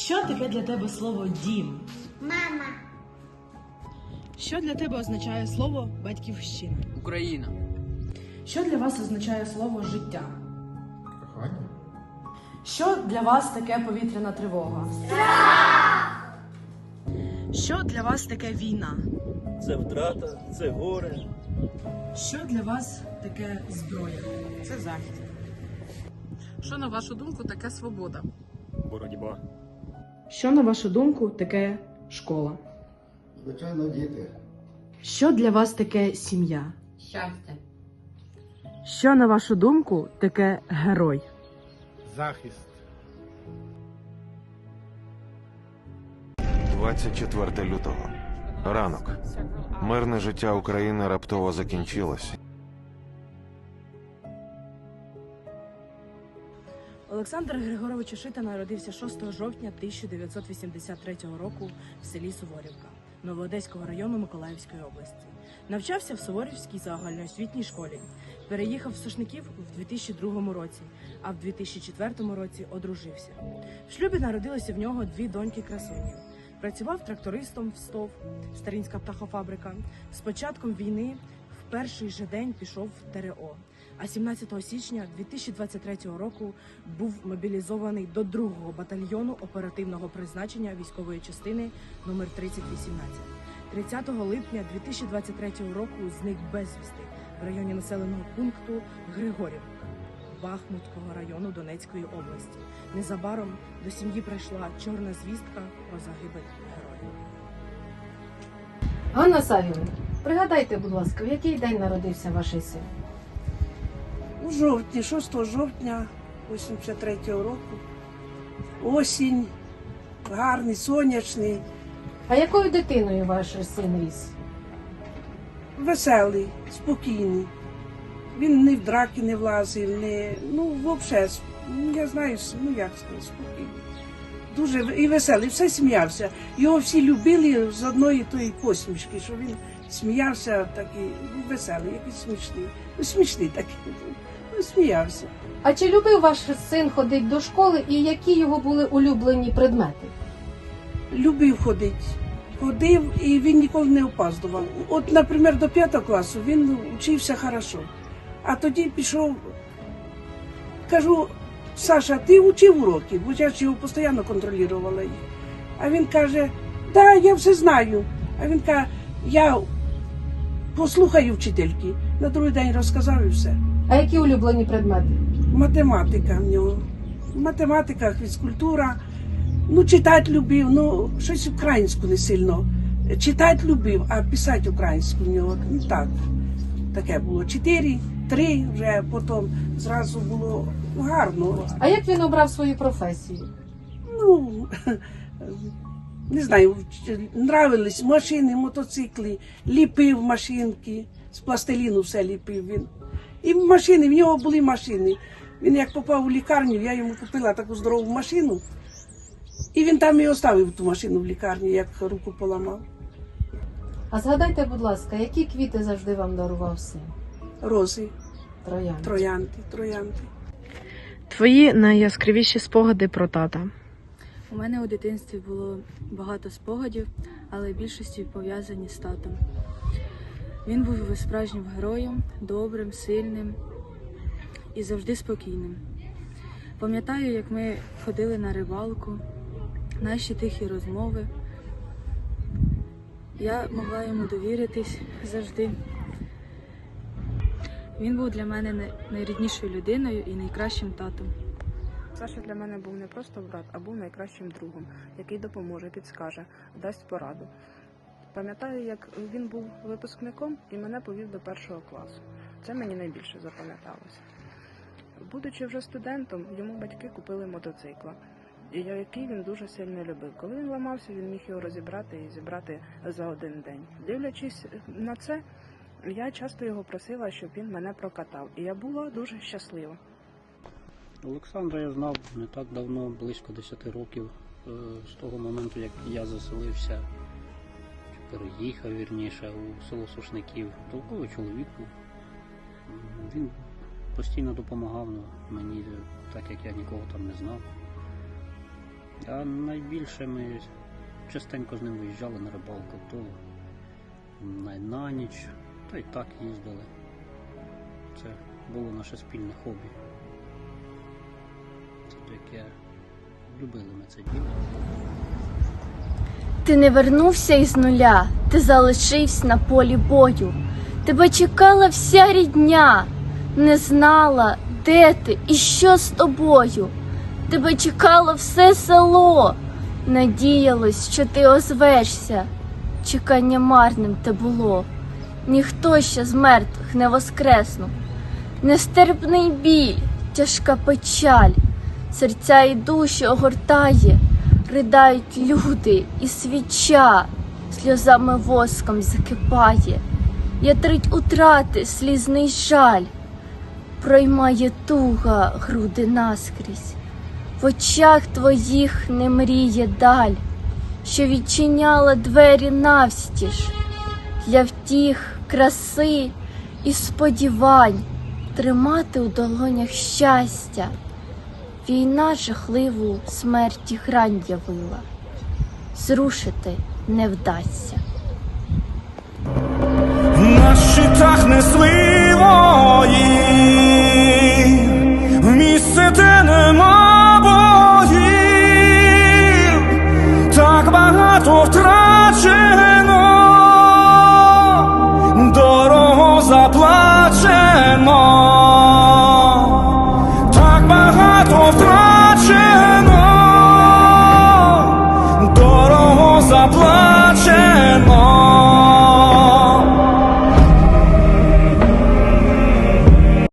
Що таке для тебе слово дім? Мама. Що для тебе означає слово батьківщина? Україна. Що для вас означає слово життя? Кохання? Що для вас таке повітряна тривога? Страх! Що для вас таке війна? Це втрата, це горе. Що для вас таке зброя? Це захід. Що на вашу думку таке свобода? Боротьба. Що на вашу думку таке школа? Звичайно, діти. Що для вас таке сім'я? Щастя. Що на вашу думку таке герой? Захист. 24 лютого. Ранок. Мирне життя України раптово закінчилось. Олександр Григорович Ошита народився 6 жовтня 1983 року в селі Суворівка Новоодеського району Миколаївської області. Навчався в Суворівській загальноосвітній школі. Переїхав в Сушників в 2002 році, а в 2004 році одружився. В шлюбі народилися в нього дві доньки красуні. Працював трактористом в СТОВ, Старинська птахофабрика. З початком війни в перший же день пішов в ТРО. А 17 січня 2023 року був мобілізований до 2-го батальйону оперативного призначення військової частини номер 3018. 30 липня 2023 року зник безвісти в районі населеного пункту Григорівка Бахмутського району Донецької області. Незабаром до сім'ї прийшла чорна звістка про загибель героя. Ганна Савівна, пригадайте, будь ласка, в який день народився ваш син? У жовтні, 6 жовтня 83-го року. Осінь, гарний, сонячний, А якою дитиною ваш син ріс? веселий, спокійний. Він не в драки не влазив, не, ну, взагалі, я знаю, ну як сказати, спокійний. Дуже і веселий, все сміявся. Його всі любили з одної тої посмішки, що він сміявся такий, ну, веселий, якийсь смішний. Ну, смішний такий, ну, сміявся. А чи любив ваш син ходити до школи і які його були улюблені предмети? любив ходити. Ходив і він ніколи не опаздував. От, наприклад, до п'ятого класу він вчився хорошо. А тоді пішов, кажу, Саша, ти вчив уроки, бо я ж його постійно контролювала. А він каже, да, я все знаю. А він каже, я послухаю вчительки. На другий день розказав і все. А які улюблені предмети? Математика в нього. Математика, фізкультура. Ну, читати любив, ну, щось українську не сильно. Читати любив, а писати українську в нього. Ну так. Таке було. Чотири, три вже потім зразу було гарно. А як він обрав свою професію? Ну, не знаю, нравились машини, мотоцикли, ліпив машинки, з пластиліну все ліпив він. І машини, в нього були машини. Він як попав у лікарню, я йому купила таку здорову машину. І він там і оставив ту машину в лікарні, як руку поламав. А згадайте, будь ласка, які квіти завжди вам дарував син? Рози, Троянди. троянди, троянди. Твої найяскравіші спогади про тата. У мене у дитинстві було багато спогадів, але більшості пов'язані з татом. Він був справжнім героєм, добрим, сильним і завжди спокійним. Пам'ятаю, як ми ходили на рибалку, наші тихі розмови. Я могла йому довіритись завжди. Він був для мене найріднішою людиною і найкращим татом. Саша для мене був не просто брат, а був найкращим другом, який допоможе, підскаже, дасть пораду. Пам'ятаю, як він був випускником і мене повів до першого класу. Це мені найбільше запам'яталося. Будучи вже студентом, йому батьки купили мотоцикла, який він дуже сильно любив. Коли він ламався, він міг його розібрати і зібрати за один день. Дивлячись на це, я часто його просила, щоб він мене прокатав, і я була дуже щаслива. Олександра я знав не так давно, близько 10 років, е, з того моменту, як я заселився, переїхав вірніше у село Сушників. Толковий чоловік. Він постійно допомагав ну, мені, так як я нікого там не знав. А найбільше ми частенько з ним виїжджали на рибалку, то на, на ніч, то і так їздили. Це було наше спільне хобі. Це таке любили ми це діло. Ти не вернувся із нуля, ти залишився на полі бою. Тебе чекала вся рідня, не знала, де ти і що з тобою. Тебе чекало все село, надіялось, що ти озвешся. Чекання марним те було. Ніхто ще з мертвих не воскреснув. Нестерпний біль, тяжка печаль, серця і душі огортає, ридають люди і свіча, сльозами воском закипає, ятрить утрати слізний жаль, проймає туга груди наскрізь, в очах твоїх не мріє даль, що відчиняла двері навстіж, для втіх, краси і сподівань тримати у долонях щастя. Війна жахливу смерті грань явила, зрушити не вдасться. На щитах несливої, в місце те немає.